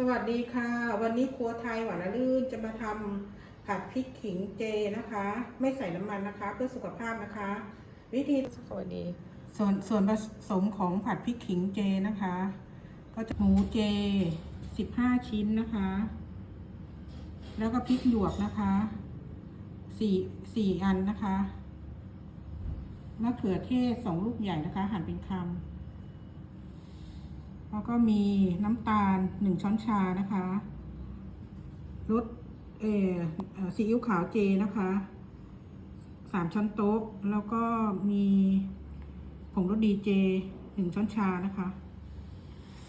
สวัสดีค่ะ วันนี้ครัวไทยหวานลื่นจะมาทำผัดพริกขิงเจนะคะ ไม่ใส่น้ำมันนะคะ เพื่อสุขภาพนะคะ วิธีสวัสดี ส่วนส่วนผสมของผัดพริกขิงเจนะคะ ก็จะหมูเจ 15 ชิ้นนะคะ แล้วก็พริกหยวกนะคะ4 4อันนะคะมะเขือเทศสองลูกใหญ่นะคะ หั่นเป็นคำแล้ว ก็มีน้ำตาลหนึ่งช้อนชานะคะรสเอ่อซีอิ๊วขาวเจนะคะสามช้อนโต๊ะ แล้วก็มีผงรสดีเจหนึ่งช้อนชานะคะ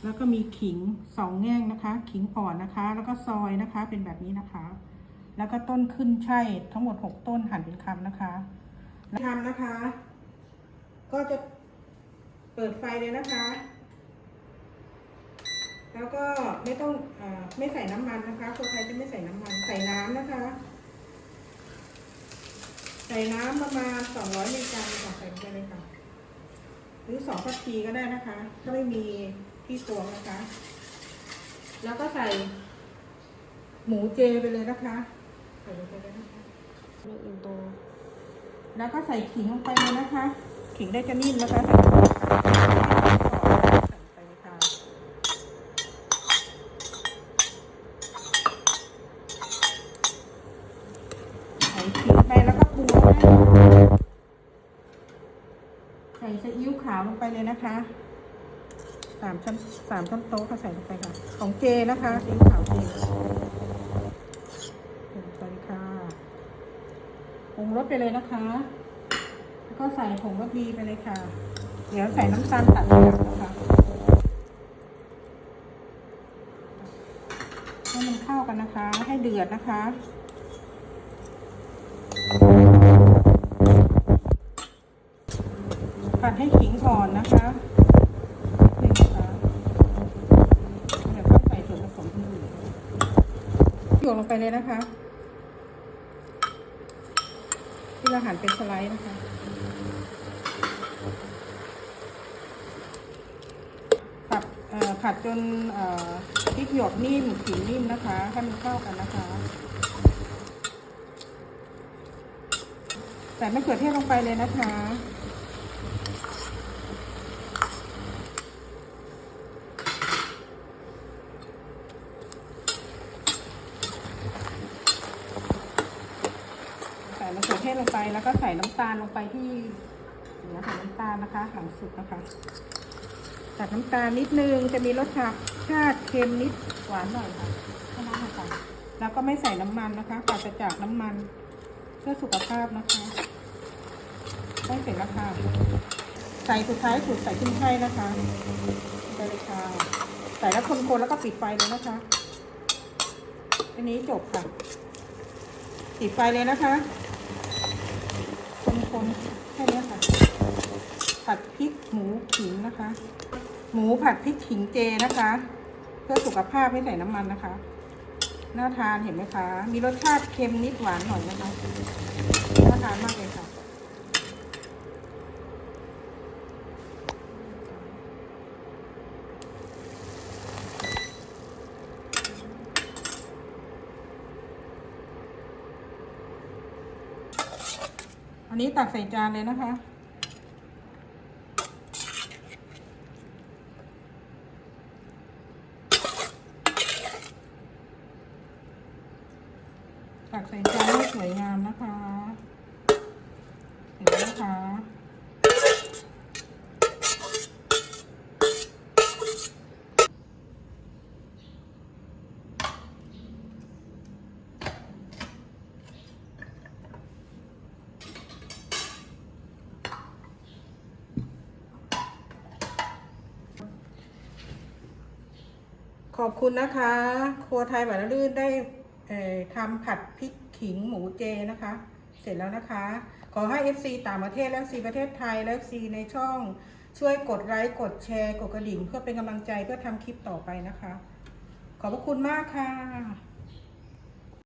แล้วก็มีขิงสองแง่งนะคะ ขิงอ่อนนะคะ แล้วก็ซอยนะคะเป็นแบบนี้นะคะ แล้วก็ต้นขึ้นช่ายทั้งหมดหกต้นหั่นเป็นคำนะคะทำนะคะ ก็จะเปิดไฟเลยนะคะ แล้วก็ไม่ต้องอไม่ใส่น้ำมันนะคะคนไทยจะไม่ใส่น้ำมัน ใส่น้ำนะคะ ใส่น้ำประมาณ200มิลลิกรัมค่ะใส่ไปเลยค่ะ หรือสองพัทีก็ได้นะคะ ถ้าไม่มีที่ตวงนะคะ แล้วก็ใส่หมูเจไปเลยนะคะ ใส่ลงไปเลยนะคะเรื่องอินโตแล้วก็ใส่ขิงลงไปเลยนะคะ ขิงได้จะนิ่มนะคะ ใส่ซีอิ๊วขาวลงไปเลยนะคะสามช้อนสามช้อนโต๊ะก็ใส่ลงไปค่ะ ของเจนะคะซีอิ๊วขาวเจส่ลงไปค่ะปรุงรสไปเลยนะคะ แล้วก็ใส่ผงรสดีไปเลยค่ะ เดี๋ยวใส่น้ำตาลตัดหยนะคะให้มันเข้ากันนะคะ ให้เดือดนะคะ ผัดให้ขิงก่อนนะคะหนึ่งนะคะเดี๋ยวก็ใส่ส่วนผสมอื่นโยนลงไปเลยนะคะ ที่เราหั่นเป็นสไลด์นะคะผัดเอ่อผัดจนเอ่อพริกหยวกนิ่มขิงนิ่มนะคะให้มันเข้ากันนะคะใส่มะเขือเทศลงไปเลยนะคะ ใส่มะเขือเทศ ลงไปแล้วก็ใส่น้ำตาลลงไปที่เหลือใส่น้ำตาลนะคะหลังสุดนะคะตัดน้ำตาลนิดนึงจะมีรสชาติชาติเค็มนิดหวานหน่อยค่ะแค่นั้นค่ะแล้วก็ไม่ใส่น้ำมันนะคะปราศจากน้ำมันเพื่อสุขภาพนะคะได้เสร็จแล้วค่ะใส่สุดท้ายสุดใส่ขึ้นไช่ายนะคะไปเลยค่ะใส่แล้วคนๆแล้วก็ปิดไฟเลยนะคะอันนี้จบค่ะ ปิดไฟเลยนะคะ คนแค่นี้ค่ะ ผัดพริกหมูขิงนะคะ หมูผัดพริกขิงเจนะคะ เพื่อสุขภาพไม่ใส่น้ำมันนะคะน่าทานเห็นไหมคะ มีรสชาติเค็มนิดหวานหน่อยนะคะน่าทานมากเลยค่ะ อั นนี้ตักใส่จานเลยนะคะ ตักใส่จานให้สวยงามนะคะ เห็นไหมคะ ขอบคุณนะคะ ครัวไทยหวานลื่นได้ทำผัดพริกขิงหมูเจนะคะ เสร็จแล้วนะคะ ขอให้ FC ต่างประเทศและ FC ประเทศไทยและ FC ในช่องช่วยกดไลค์กดแชร์ กดกระดิ่ง เพื่อเป็นกำลังใจเพื่อทำคลิปต่อไปนะคะ ขอบพระคุณมากค่ะ